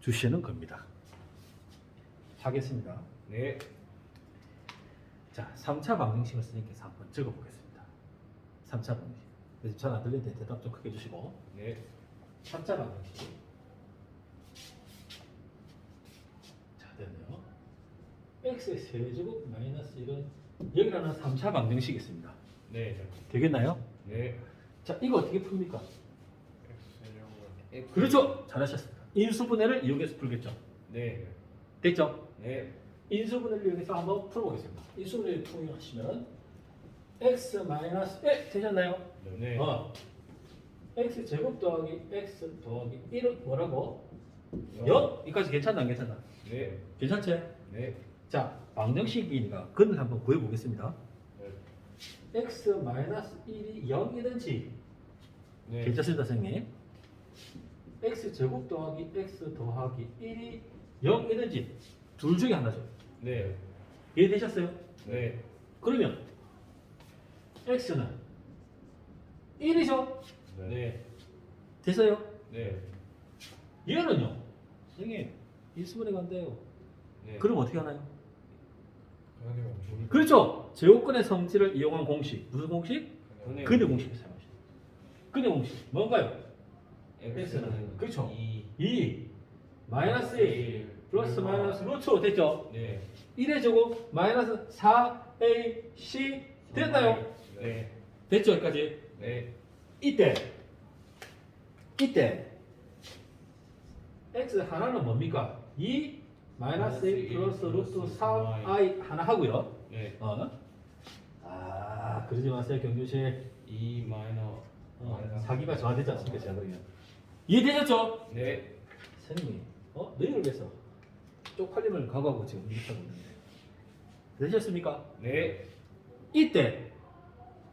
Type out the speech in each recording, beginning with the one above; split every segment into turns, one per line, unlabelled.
주시는 겁니다. 하겠습니다.
네.
자, 3차 방정식을 쓰니까 한번 적어보겠습니다. 3차 방정식. 그래서 잘안 들리는데 대답 좀 크게 해주시고.
네.
3차 방정식. 자, 됐네요. x의 세제곱 마이너스 1은 여기라는 3차 방정식이 있습니다.
네.
되겠나요?
네.
자, 이거 어떻게 풉니까?
X.
그렇죠. 잘하셨습니다. 인수분해를 이용해서 풀겠죠.
네.
됐죠?
네.
인수분해를 이용해서 한번 풀어보겠습니다. 인수분해를 통하시면 x 마이너스 1 되셨나요?
네.
어. x 제곱 더하기 x 더하기 1은 뭐라고?
영.
0? 여기까지 괜찮나 안 괜찮나?
네.
괜찮지?
네.
자, 방정식이니까 근을 한번 구해보겠습니다.
네.
x 마이너스 1이 0이든지
네.
괜찮습니다, 선생님. X 제곱 더하기 x 더하기 1이 0이든지 둘 중에 하나죠.
네.
이해되셨어요?
네.
그러면 x는 1이죠?
네.
됐어요?
네.
얘는요? 선생님, 일수분해 간대요.
네.
그럼 어떻게 하나요? 그렇죠. 제곱근의 성질을 이용한 공식. 무슨 공식?
근의
근의 공식을 사용하시죠. 근의 공식. 뭔가요?
X는
그렇죠.
2
2 마이너스 1 플러스 마이너스 루트 됐죠?
네.
1의 제곱 마이너스 4ac 됐나요?
네.
됐죠? 여기까지?
네.
이때 이때 x 하나는 뭡니까? 2 마이너스 1 플러스 루트 4i 하나 하고요.
네.
어? 아 그러지 마세요 경규씨.
2 마이너
어, 사기가 저하되지 않습니까 제가 그러면. 이해되셨죠?
네.
선생님, 어 너희를 위해서 쪽팔림을 각오하고 지금 이렇게 하고 있는데 되셨습니까?
네.
이때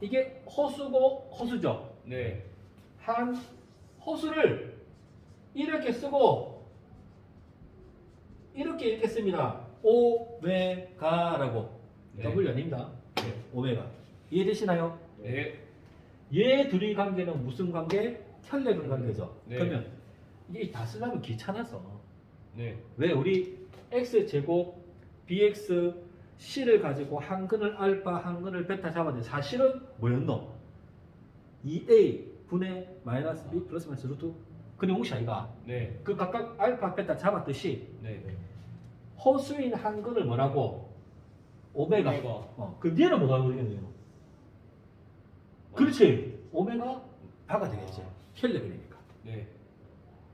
이게 호수고 호수죠.
네.
한 호수를 이렇게 쓰고 이렇게 읽겠습니다. 오메가라고
네.
W 아닙니다.
네.
오메가 이해되시나요?
네.
얘 둘이 관계는 무슨 관계? 혈액은 관계죠.
네.
그러면 이게 다 쓰려면 귀찮아서
네.
왜 우리 x 제곱 bx c를 가지고 한 근을 알파 한 근을 베타 잡았는데 사실은 뭐였노? 2a 분의 마이너스 b 플러스 마이너스 루트 근의 공식 아이가
네.
그 각각 알파 베타 잡았듯이
네.
호수인 한 근을 뭐라고? 오메가
오메가.
어, 그 뒤에는 뭐가 되겠네요? 그렇지 오메가 바가 되겠지 혈액이니까
네.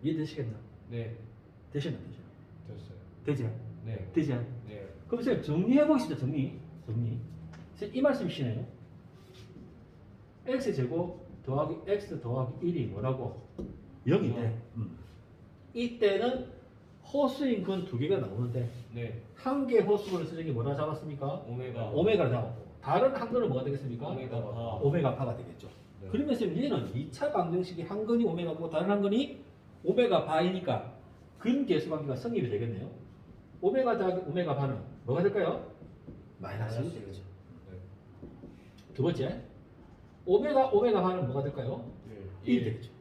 이해되시겠나?
네.
되시나 되시나?
됐어요.
되지?
네.
되지?
네.
그럼 선생님 정리해 보시죠 정리 정리 선생님, 이 말씀이시네요 x 제곱 더하기 x 더하기 1이 뭐라고 0인데
영.
음. 이때는 호수인 근두 개가 나오는데
네.
한 개 호수를 쓰는 게 뭐라 잡았습니까?
오메가.
오메가를 잡았고 다른 한 근은 뭐가 되겠습니까?
오메가 바.
오메가 파가 되겠죠
네.
그러면 선생님 얘는 2차 방정식이 한 근이 오메가고 다른 한 근이 오메가 바이니까 근 계수 관계가 성립이 되겠네요. 오메가 더하기 오메가 바는 뭐가 될까요? 마이너스 1이 되겠죠.
네.
두 번째, 오메가 오메가 바는 뭐가 될까요?
네.
1이 되겠죠.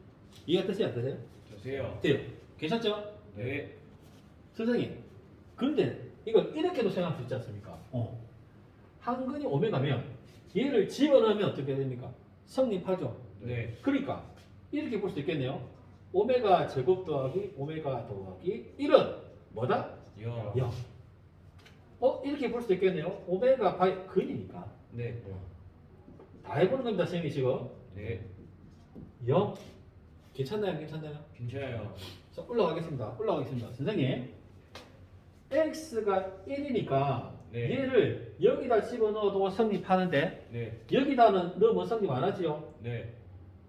이해가 되세요? 안 되세요?
되세요.
돼요. 괜찮죠?
네.
선생님, 그런데 이걸 이렇게도 생각할 수 있지 않습니까? 어. 한 근이 오메가면 얘를 집어넣으면 어떻게 됩니까? 성립하죠.
네.
그러니까 이렇게 볼 수 있겠네요. 오메가 제곱 더하기 오메가 더하기 1은 뭐다?
영.
0. 어? 이렇게 볼 수도 있겠네요. 오메가 바이 근이니까.
네.
다 해보는 겁니다, 선생님이 지금.
네.
0. 괜찮나요? 괜찮나요?
괜찮아요.
자, 올라가겠습니다. 올라가겠습니다. 선생님. x가 1이니까
네.
얘를 여기다 집어넣어도 성립하는데
네.
여기다는 넣으면 성립 안 하지요?
네.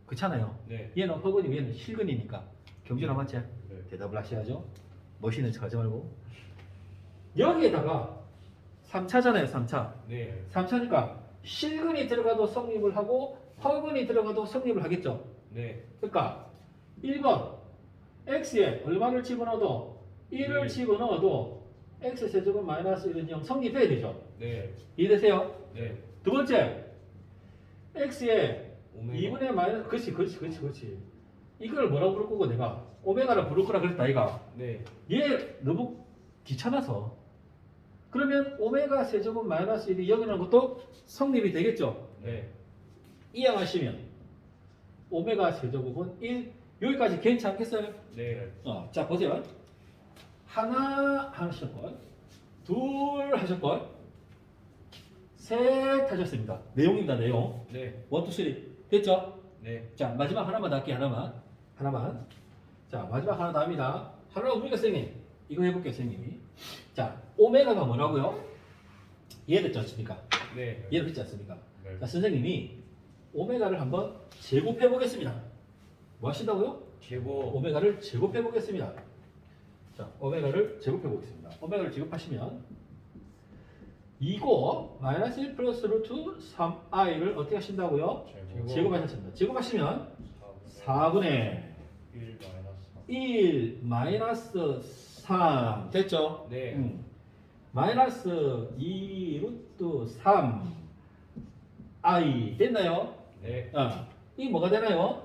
그렇잖아요.
네.
얘는 허근이고 얘는 실근이니까 경준아 맞지?
네.
대답을 하셔야죠. 멋있는 척 하지 말고. 여기에다가 3차잖아요, 3차.
네.
3차니까 실근이 들어가도 성립을 하고 허근이 들어가도 성립을 하겠죠.
네.
그러니까 1번 x에 얼마를 집어넣어도 1을
네.
집어넣어도 x 세제곱 마이너스 1은 0 성립해야 되죠.
네.
이해되세요?
네.
두 번째 x에
오메가.
2분의 마이너스 그렇지 그렇지 그렇지 그렇지 이걸 뭐라고 부를 거고 내가 오메가를 부를 거라 그랬다 이가
네.
얘 너무 귀찮아서 그러면 오메가 세제곱 마이너스 1이 여기라는 것도 성립이 되겠죠
네.
이해하시면 오메가 세제곱은 1 여기까지 괜찮겠어요?
네.
어, 자 보세요 하나 하셨고 둘 하셨고 셋 하셨습니다 내용입니다 내용
네.
원, 투, 쓰리 됐죠?
네.
자 마지막 하나만 더 할게요 하나만 하나만 자 마지막 하나 더 합니다 하나 우리가 선생님 이거 해볼게요 선생님이 자 오메가가 뭐라고요? 했지 않습니까?
네.
했지 않습니까?
네.
자 선생님이 오메가를 한번 제곱해 보겠습니다 뭐 하신다고요?
제곱.
오메가를 제곱해 보겠습니다 자 오메가를 제곱해 보겠습니다 오메가를 제곱하시면 이거 마이너스 1 플러스 루트 3i를 어떻게 하신다고요?
제곱.
제곱하셨습니다 제곱하시면 4분의
1 마이너스 3.
1 마이너스 3 됐죠?
네.
음. 마이너스 2 루트 3 i 됐나요?
네.
어. 이게 뭐가 되나요?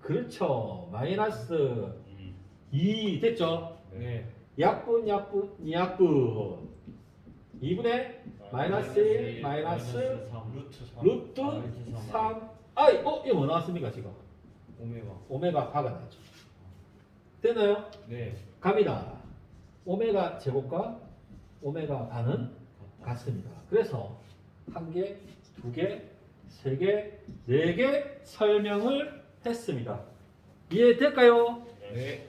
그렇죠. 마이너스 2 됐죠?
네.
약분 약분 약분 2분의 마이너스 1 마이너스
3. 루트 3.
루트
마이너스
3 i 어? 이거 뭐 나왔습니까 지금?
오메가.
오메가 파가 나왔죠. 됐나요?
네.
갑니다. 오메가 제곱과 오메가 반은 같습니다. 그래서 한 개, 두 개, 세 개, 네 개 설명을 했습니다. 이해될까요?
네.